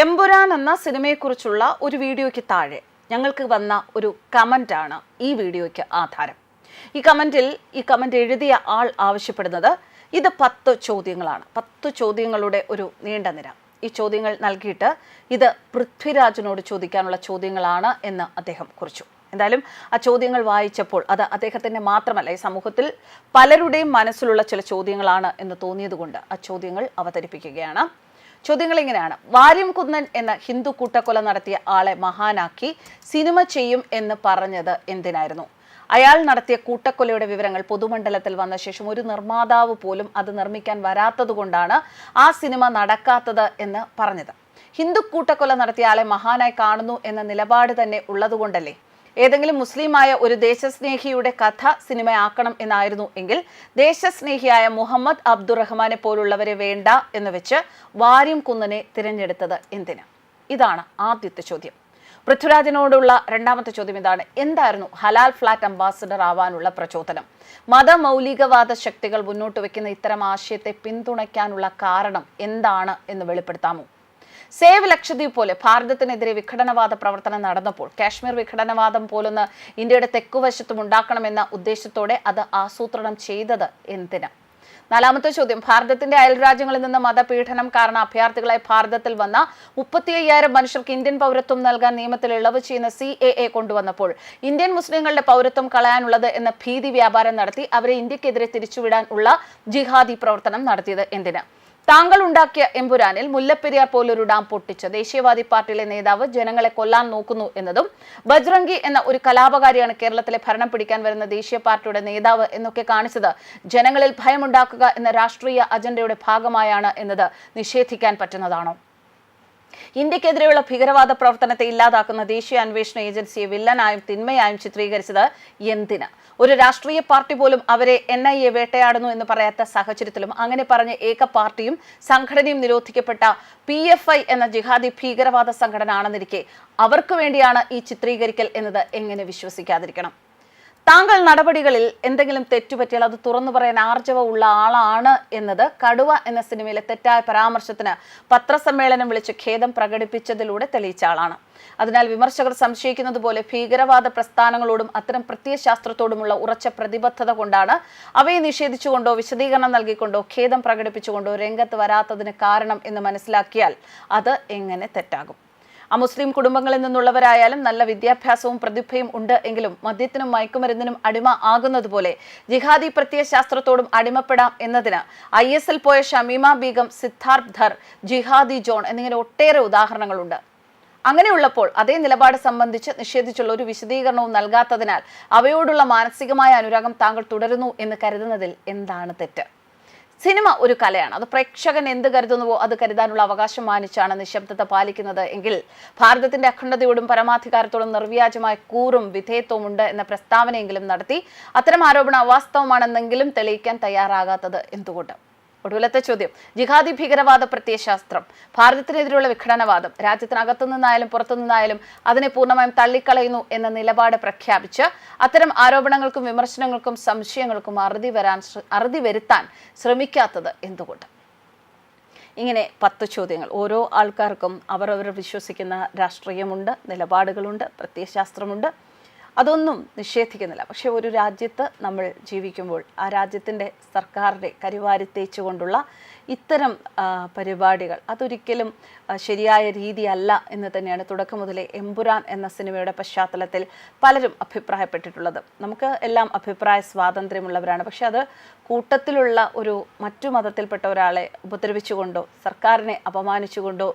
എമ്പുരാൻ എന്ന സിനിമയെക്കുറിച്ചുള്ള ഒരു വീഡിയോയ്ക്ക് താഴെ ഞങ്ങൾക്ക് വന്ന ഒരു കമന്റാണ് ഈ വീഡിയോയ്ക്ക് ആധാരം. ഈ കമന്റിൽ ഈ കമന്റ് എഴുതിയ ആൾ ആവശ്യപ്പെടുന്നത് ഇത് പത്ത് ചോദ്യങ്ങളാണ്. പത്ത് ചോദ്യങ്ങളുടെ ഒരു നീണ്ട നിര. ഈ ചോദ്യങ്ങൾ നൽകിയിട്ട് ഇത് പൃഥ്വിരാജിനോട് ചോദിക്കാനുള്ള ചോദ്യങ്ങളാണ് എന്ന് അദ്ദേഹം കുറിച്ചു. എന്തായാലും ആ ചോദ്യങ്ങൾ വായിച്ചപ്പോൾ അത് അദ്ദേഹത്തിന്റെ മാത്രമല്ല ഈ സമൂഹത്തിൽ പലരുടെയും മനസ്സിലുള്ള ചില ചോദ്യങ്ങളാണ് എന്ന് തോന്നിയതുകൊണ്ട് ആ ചോദ്യങ്ങൾ അവതരിപ്പിക്കുകയാണ്. ചോദ്യങ്ങൾ ഇങ്ങനെയാണ് വാര്യം കുന്നൻ എന്ന ഹിന്ദു കൂട്ടക്കൊല നടത്തിയ ആളെ മഹാനാക്കി സിനിമ ചെയ്യും എന്ന് പറഞ്ഞത് എന്തിനായിരുന്നു? അയാൾ നടത്തിയ കൂട്ടക്കൊലയുടെ വിവരങ്ങൾ പൊതുമണ്ഡലത്തിൽ വന്ന ശേഷം ഒരു നിർമ്മാതാവ് പോലും അത് നിർമ്മിക്കാൻ വരാത്തതുകൊണ്ടാണ് ആ സിനിമ നടക്കാത്തത് എന്ന് പറഞ്ഞത്. ഹിന്ദു കൂട്ടക്കൊല നടത്തിയ ആളെ മഹാനായി കാണുന്നു എന്ന നിലപാട് തന്നെ ഉള്ളതുകൊണ്ടല്ലേ? ഏതെങ്കിലും മുസ്ലിമായ ഒരു ദേശസ്നേഹിയുടെ കഥ സിനിമയാക്കണം എന്നായിരുന്നു എങ്കിൽ ദേശസ്നേഹിയായ മുഹമ്മദ് അബ്ദുറഹ്മാനെ പോലുള്ളവരെ വേണ്ട എന്ന് വെച്ച് വാര്യം കുന്നനെ തിരഞ്ഞെടുത്തത് എന്തിന്? ഇതാണ് ആദ്യത്തെ ചോദ്യം. പൃഥ്വിരാജിനോടുള്ള രണ്ടാമത്തെ ചോദ്യം ഇതാണ്. എന്തായിരുന്നു ഹലാൽ ഫ്ലാറ്റ് അംബാസിഡർ ആവാനുള്ള പ്രചോദനം? മതമൗലികവാദ ശക്തികൾ മുന്നോട്ട് വയ്ക്കുന്ന ഇത്തരം ആശയത്തെ പിന്തുണയ്ക്കാനുള്ള കാരണം എന്താണ് എന്ന് വെളിപ്പെടുത്താമോ? സേവ് ലക്ഷദ്വീപ് പോലെ ഭാരതത്തിനെതിരെ വിഘടനവാദ പ്രവർത്തനം നടന്നപ്പോൾ കാശ്മീർ വിഘടനവാദം പോലൊന്ന് ഇന്ത്യയുടെ തെക്കുവശത്തും ഉണ്ടാക്കണമെന്ന ഉദ്ദേശത്തോടെ അത് ആസൂത്രണം ചെയ്തത് എന്തിന്? നാലാമത്തെ ചോദ്യം. ഭാരതത്തിന്റെ അയൽരാജ്യങ്ങളിൽ നിന്ന് മതപീഡനം കാരണം അഭയാർത്ഥികളായി ഭാരതത്തിൽ വന്ന മുപ്പത്തി അയ്യായിരം മനുഷ്യർക്ക് ഇന്ത്യൻ പൗരത്വം നൽകാൻ നിയമത്തിൽ ഇളവ് ചെയ്യുന്ന സി എ എ കൊണ്ടുവന്നപ്പോൾ ഇന്ത്യൻ മുസ്ലിങ്ങളുടെ പൗരത്വം കളയാനുള്ളത് എന്ന ഭീതി വ്യാപാരം നടത്തി അവരെ ഇന്ത്യക്കെതിരെ തിരിച്ചുവിടാൻ ഉള്ള ജിഹാദി പ്രവർത്തനം നടത്തിയത് എന്തിന്? താങ്കൾ ഉണ്ടാക്കിയ എമ്പുരാനിൽ മുല്ലപ്പെരിയാർ പോലൊരു ഡാം പൊട്ടിച്ച്. ദേശീയവാദി പാർട്ടിയിലെ നേതാവ് ജനങ്ങളെ കൊല്ലാൻ നോക്കുന്നു എന്നതും ബജ്രംഗി എന്ന ഒരു കലാപകാരിയാണ് കേരളത്തിലെ ഭരണം പിടിക്കാൻ വരുന്ന ദേശീയ പാർട്ടിയുടെ നേതാവ് എന്നൊക്കെ കാണിച്ചത്. ജനങ്ങളിൽ ഭയമുണ്ടാക്കുക എന്ന രാഷ്ട്രീയ അജണ്ടയുടെ ഭാഗമായാണ് എന്നത് നിഷേധിക്കാൻ പറ്റുന്നതാണോ? ഇന്ത്യക്കെതിരെയുള്ള ഭീകരവാദ പ്രവർത്തനത്തെ ഇല്ലാതാക്കുന്ന ദേശീയ അന്വേഷണ ഏജൻസിയെ വില്ലനായും തിന്മയായും ചിത്രീകരിച്ചത് എന്തിന്? ഒരു രാഷ്ട്രീയ പാർട്ടി പോലും അവരെ എൻ ഐ എ വേട്ടയാടുന്നു എന്ന് പറയാത്ത സാഹചര്യത്തിലും അങ്ങനെ പറഞ്ഞ ഏക പാർട്ടിയും സംഘടനയും നിരോധിക്കപ്പെട്ട പി എഫ് ഐ എന്ന ജിഹാദി ഭീകരവാദ സംഘടന ആണെന്നിരിക്കെ അവർക്ക് വേണ്ടിയാണ് ഈ ചിത്രീകരിക്കൽ എന്നത് എങ്ങനെ വിശ്വസിക്കാതിരിക്കണം? താങ്കൾ നടപടികളിൽ എന്തെങ്കിലും തെറ്റുപറ്റിയാൽ അത് തുറന്നു പറയാൻ ആർജവ ഉള്ള ആളാണ് എന്നത് കടുവ എന്ന സിനിമയിലെ തെറ്റായ പരാമർശത്തിന് പത്രസമ്മേളനം വിളിച്ച് ഖേദം പ്രകടിപ്പിച്ചതിലൂടെ തെളിയിച്ച ആളാണ്. അതിനാൽ വിമർശകർ സംശയിക്കുന്നത് പോലെ ഭീകരവാദ പ്രസ്ഥാനങ്ങളോടും അത്തരം പ്രത്യയശാസ്ത്രത്തോടുമുള്ള ഉറച്ച പ്രതിബദ്ധത കൊണ്ടാണ് അവയെ നിഷേധിച്ചുകൊണ്ടോ വിശദീകരണം നൽകിക്കൊണ്ടോ ഖേദം പ്രകടിപ്പിച്ചുകൊണ്ടോ രംഗത്ത് വരാത്തതിന് കാരണം എന്ന് മനസ്സിലാക്കിയാൽ അത് എങ്ങനെ തെറ്റാകും? അമുസ്ലിം കുടുംബങ്ങളിൽ നിന്നുള്ളവരായാലും നല്ല വിദ്യാഭ്യാസവും പ്രതിഭയും ഉണ്ട് എങ്കിലും മദ്യത്തിനും മയക്കുമരുന്നിനും അടിമ ആകുന്നതുപോലെ ജിഹാദി പ്രത്യയശാസ്ത്രത്തോടും അടിമപ്പെടാം എന്നതിന് ഐ എസ് എൽ പോയ ഷമീമ ബീഗം സിദ്ധാർത്ഥ് ധർ ജിഹാദി ജോൺ എന്നിങ്ങനെ ഒട്ടേറെ ഉദാഹരണങ്ങളുണ്ട്. അങ്ങനെയുള്ളപ്പോൾ അതേ നിലപാട് സംബന്ധിച്ച് നിഷേധിച്ചുള്ള ഒരു വിശദീകരണവും നൽകാത്തതിനാൽ അവയോടുള്ള മാനസികമായ അനുരാഗം താങ്കൾ തുടരുന്നു എന്ന് കരുതുന്നതിൽ എന്താണ് തെറ്റ്? സിനിമ ഒരു കലയാണ്. അത് പ്രേക്ഷകൻ എന്ത് കരുതുന്നുവോ അത് കരുതാനുള്ള അവകാശം മാനിച്ചാണ് നിശബ്ദത പാലിക്കുന്നത് എങ്കിൽ ഭാരതത്തിന്റെ അഖണ്ഡതയോടും പരമാധികാരത്തോടും നിർവ്യാജമായ കൂറും വിധേയത്വവും ഉണ്ട് എന്ന പ്രസ്താവനയെങ്കിലും നടത്തി അത്തരം ആരോപണം അവാസ്തവമാണെന്നെങ്കിലും തെളിയിക്കാൻ തയ്യാറാകാത്തത് എന്തുകൊണ്ട്? ഒടുവിലത്തെ ചോദ്യം. ജിഹാദി ഭീകരവാദ പ്രത്യയശാസ്ത്രം. ഭാരതത്തിനെതിരെയുള്ള വിഘടനവാദം. രാജ്യത്തിനകത്തു നിന്നായാലും പുറത്തു നിന്നായാലും അതിനെ പൂർണമായും തള്ളിക്കളയുന്നു എന്ന നിലപാട് പ്രഖ്യാപിച്ച് അത്തരം ആരോപണങ്ങൾക്കും വിമർശനങ്ങൾക്കും സംശയങ്ങൾക്കും അറുതി വരാൻ അറുതി വരുത്താൻ ശ്രമിക്കാത്തത് എന്തുകൊണ്ട്? ഇങ്ങനെ പത്ത് ചോദ്യങ്ങൾ. ഓരോ ആൾക്കാർക്കും അവരവർ വിശ്വസിക്കുന്ന രാഷ്ട്രീയമുണ്ട് നിലപാടുകളുണ്ട് പ്രത്യയശാസ്ത്രമുണ്ട്. അതൊന്നും നിഷേധിക്കുന്നില്ല. പക്ഷേ ഒരു രാജ്യത്ത് നമ്മൾ ജീവിക്കുമ്പോൾ ആ രാജ്യത്തിന്റെ സർക്കാരിന്റെ കരിവാരി തേച്ചുകൊണ്ടുള്ള ഇത്തരം പരിപാടികൾ അതൊരിക്കലും ശരിയായ രീതിയല്ല എന്ന് തന്നെയാണ് തുടക്കം മുതലേ എമ്പുരാൻ എന്ന സിനിമയുടെ പശ്ചാത്തലത്തിൽ പലരും അഭിപ്രായപ്പെട്ടിട്ടുള്ളത്. നമുക്ക് എല്ലാം അഭിപ്രായ സ്വാതന്ത്ര്യമുള്ളവരാണ്. പക്ഷെ അത് കൂട്ടത്തിലുള്ള ഒരു മറ്റു മതത്തിൽപ്പെട്ട ഒരാളെ ഉപദ്രവിച്ചുകൊണ്ടോ സർക്കാരിനെ അപമാനിച്ചുകൊണ്ടോ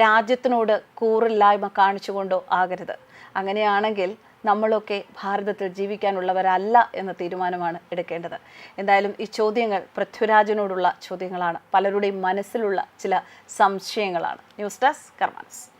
രാജ്യത്തിനോട് കൂറില്ലായ്മ കാണിച്ചുകൊണ്ടോ ആകരുത്. അങ്ങനെയാണെങ്കിൽ നമ്മളൊക്കെ ഭാരതത്തിൽ ജീവിക്കാനുള്ളവരല്ല എന്ന തീരുമാനമാണ് എടുക്കേണ്ടത്. എന്തായാലും ഈ ചോദ്യങ്ങൾ പൃഥ്വിരാജിനോടുള്ള ചോദ്യങ്ങളാണ്. പലരുടെയും മനസ്സിലുള്ള ചില സംശയങ്ങളാണ്. News desk കർമാൻസ്